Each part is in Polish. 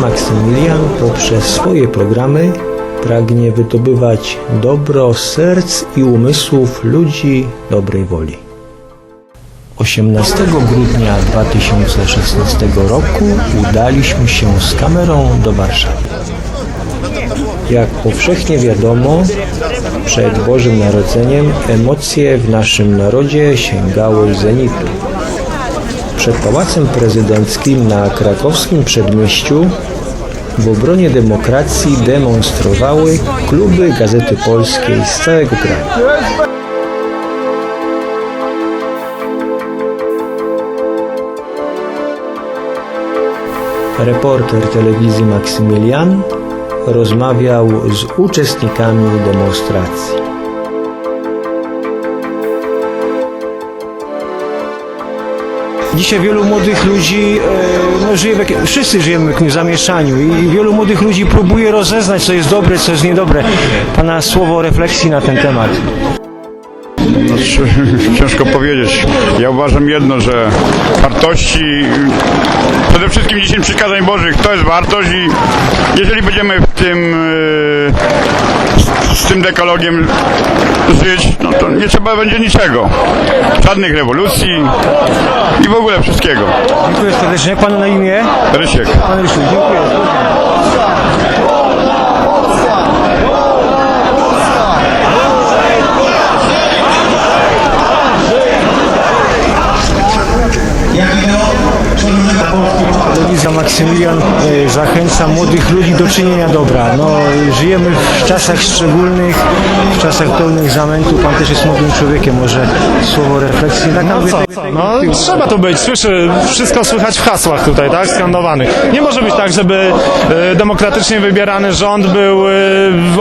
Maksymilian poprzez swoje programy pragnie wydobywać dobro serc i umysłów ludzi dobrej woli. 18 grudnia 2016 roku udaliśmy się z kamerą do Warszawy. Jak powszechnie wiadomo, przed Bożym Narodzeniem emocje w naszym narodzie sięgały zenitu. Przed Pałacem Prezydenckim na krakowskim przedmieściu w obronie demokracji demonstrowały kluby Gazety Polskiej z całego kraju. Reporter telewizji Maksymilian rozmawiał z uczestnikami demonstracji. Dzisiaj wielu młodych ludzi e, no, żyje w wszyscy żyjemy w jakimś zamieszaniu i wielu młodych ludzi próbuje rozeznać, co jest dobre, co jest niedobre. Pana słowo refleksji na ten temat. No, ciężko powiedzieć. Ja uważam jedno, że wartości, przede wszystkim 10 przykazań Bożych, to jest wartość i jeżeli będziemy w tym, e, tym dekalogiem żyć, no to nie trzeba będzie niczego. Żadnych rewolucji i w ogóle wszystkiego. Dziękuję serdecznie. Jak panu na imię? Rysiek. Pan Rysiu, dziękuję. Telewizja Maksymilian e, zachęca młodych ludzi do czynienia dobra. No, żyjemy w czasach szczególnych, w czasach pełnych zamętu. Pan też jest młodym człowiekiem, może słowo refleksji. Tak No co, co? No trzeba tu być. Słyszy, wszystko słychać w hasłach tutaj, tak? Skandowanych. Nie może być tak, żeby e, demokratycznie wybierany rząd był e,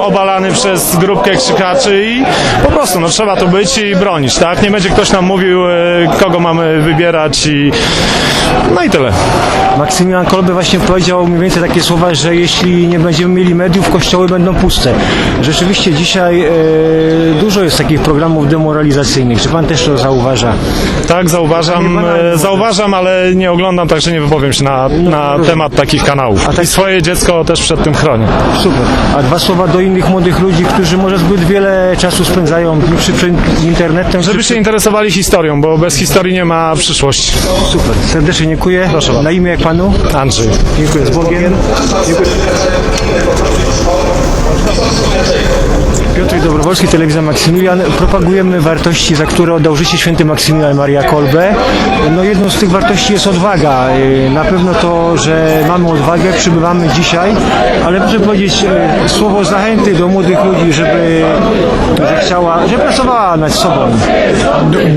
obalany przez grupkę krzykaczy i po prostu, no trzeba tu być i bronić, tak? Nie będzie ktoś nam mówił, e, kogo mamy wybierać i no i tyle. Maksymilian Kolbe właśnie powiedział mniej więcej takie słowa, że jeśli nie będziemy mieli mediów, kościoły będą puste. Rzeczywiście dzisiaj e, dużo jest takich programów demoralizacyjnych. Czy pan też to zauważa? Tak, zauważam, e, zauważam, ale nie oglądam, także nie wypowiem się na, na temat takich kanałów. A tak- I swoje dziecko też przed tym chronię. Super. A dwa słowa do innych młodych ludzi, którzy może zbyt wiele czasu spędzają czy przed internetem. Żeby czy się interesowali historią, bo bez historii nie ma przyszłości. Super. Serdecznie dziękuję. Proszę bardzo. Na imię jak panu? Andrzej. Dziękuję. Z Bogiem. Dziękuję. Piotr Dobrowolski, Telewizja Maksymilian. Propagujemy wartości, za które oddał życie święty Maksymilian Maria Kolbe. No jedną z tych wartości jest odwaga. Yy, Na pewno to, że mamy odwagę, przybywamy dzisiaj, ale muszę powiedzieć yy, słowo zachęty do młodych ludzi, żeby, że chciała, że pracowała nad sobą.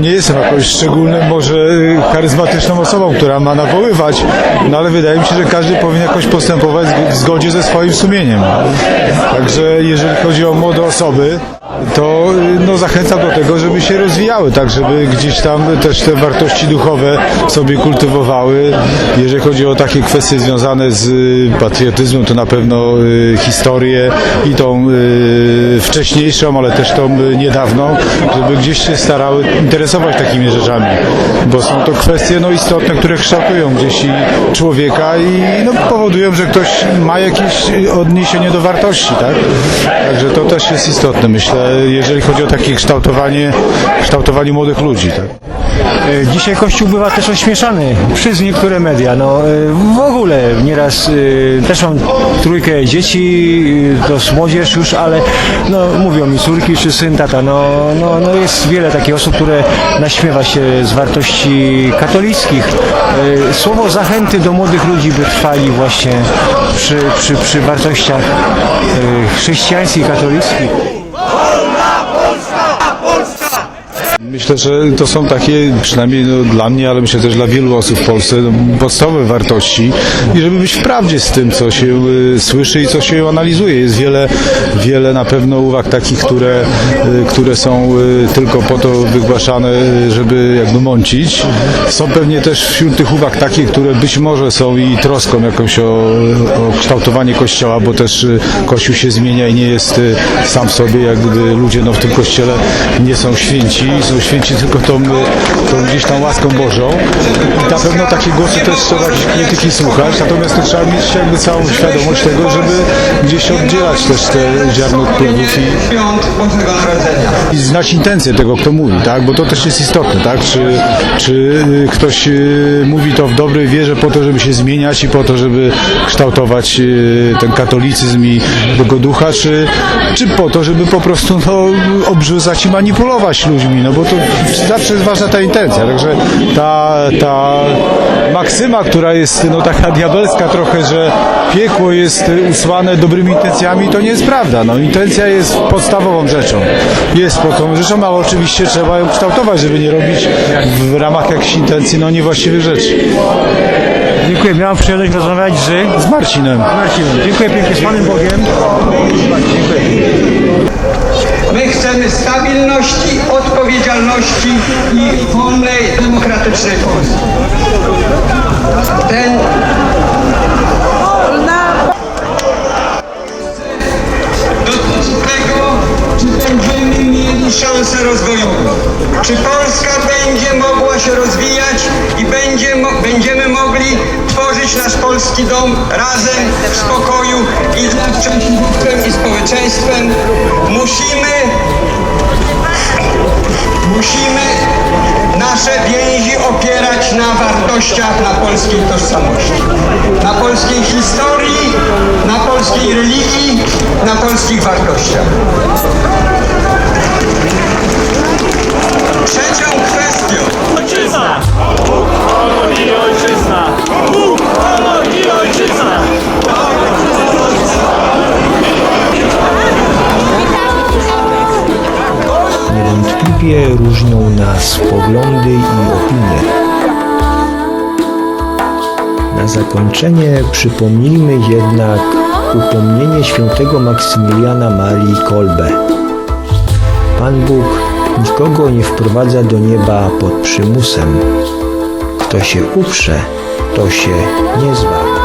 Nie jestem jakąś szczególnym, może y, charyzmatyczną osobą, która ma nawoływać, no ale wydaje mi się, że każdy powinien jakoś postępować w zgodzie ze swoim sumieniem. Także jeżeli chodzi o młode osoby, to y, no, zachęcam do tego, żeby się rozwijały, tak żeby gdzieś tam też te wartości duchowe sobie kultywowały. Jeżeli chodzi o takie kwestie związane z y, patriotyzmem, to na pewno y, historię i tą wcześniejszą, ale też tą niedawną, żeby gdzieś się starały interesować takimi rzeczami, bo są to kwestie no, istotne, które kształtują gdzieś i człowieka i no, powodują, że ktoś ma jakieś odniesienie do wartości, tak? Także to też jest istotne, myślę, jeżeli chodzi o takie kształtowanie, kształtowanie młodych ludzi, tak? E, Dzisiaj Kościół bywa też ośmieszany przez niektóre media. No, e, w ogóle nieraz e, też mam trójkę dzieci, to jest młodzież już, ale no, mówią mi córki czy syn, tata. No, no, no jest wiele takich osób, które naśmiewa się z wartości katolickich. Słowo zachęty do młodych ludzi, by trwali właśnie przy, przy, przy wartościach chrześcijańskich, katolickich. Myślę, że to są takie, przynajmniej no, dla mnie, ale myślę też dla wielu osób w Polsce, no, podstawowe wartości i żeby być w prawdzie z tym, co się y, słyszy i co się analizuje. Jest wiele, wiele na pewno uwag takich, które, y, które są y, tylko po to wygłaszane, żeby jakby mącić. Są pewnie też wśród tych uwag takie, które być może są i troską jakąś o, o kształtowanie Kościoła, bo też y, Kościół się zmienia i nie jest y, sam w sobie, jak gdyby ludzie no, w tym Kościele nie są święci, święci tylko tą, y, tą gdzieś tam łaską Bożą. I na pewno takie głosy też trzeba krytyki słuchać, natomiast to trzeba mieć jakby całą świadomość tego, żeby gdzieś oddzielać też te ziarno wpływów i, i znać intencję tego, kto mówi, tak? Bo to też jest istotne, tak? Czy, czy y, ktoś y, mówi to w dobrej wierze po to, żeby się zmieniać i po to, żeby kształtować y, ten katolicyzm i tego ducha, czy, czy po to, żeby po prostu no, obrzucać i manipulować ludźmi, no bo to zawsze jest ważna ta intencja, także ta, ta maksyma, która jest no taka diabelska trochę, że piekło jest usłane dobrymi intencjami, to nie jest prawda, no intencja jest podstawową rzeczą, jest podstawową rzeczą, ale oczywiście trzeba ją kształtować, żeby nie robić w ramach jakichś intencji no niewłaściwych rzeczy. Dziękuję. Miałem przyjemność rozmawiać z Z Marcinem. Marcinem. Dziękuję pięknie. Z Panem Bogiem. My chcemy stabilności, odpowiedzialności i wolnej, demokratycznej Polski. Ten nasz polski dom razem, w spokoju i z przedsiębiorstwem i społeczeństwem. Musimy Musimy nasze więzi opierać na wartościach, na polskiej tożsamości, na polskiej historii, na polskiej religii, na polskich wartościach. Niewątpliwie różnią nas poglądy i opinie. Na zakończenie przypomnijmy jednak upomnienie świętego Maksymiliana Marii Kolbe. Pan Bóg nikogo nie wprowadza do nieba pod przymusem. Kto się uprze, to się nie zbawi.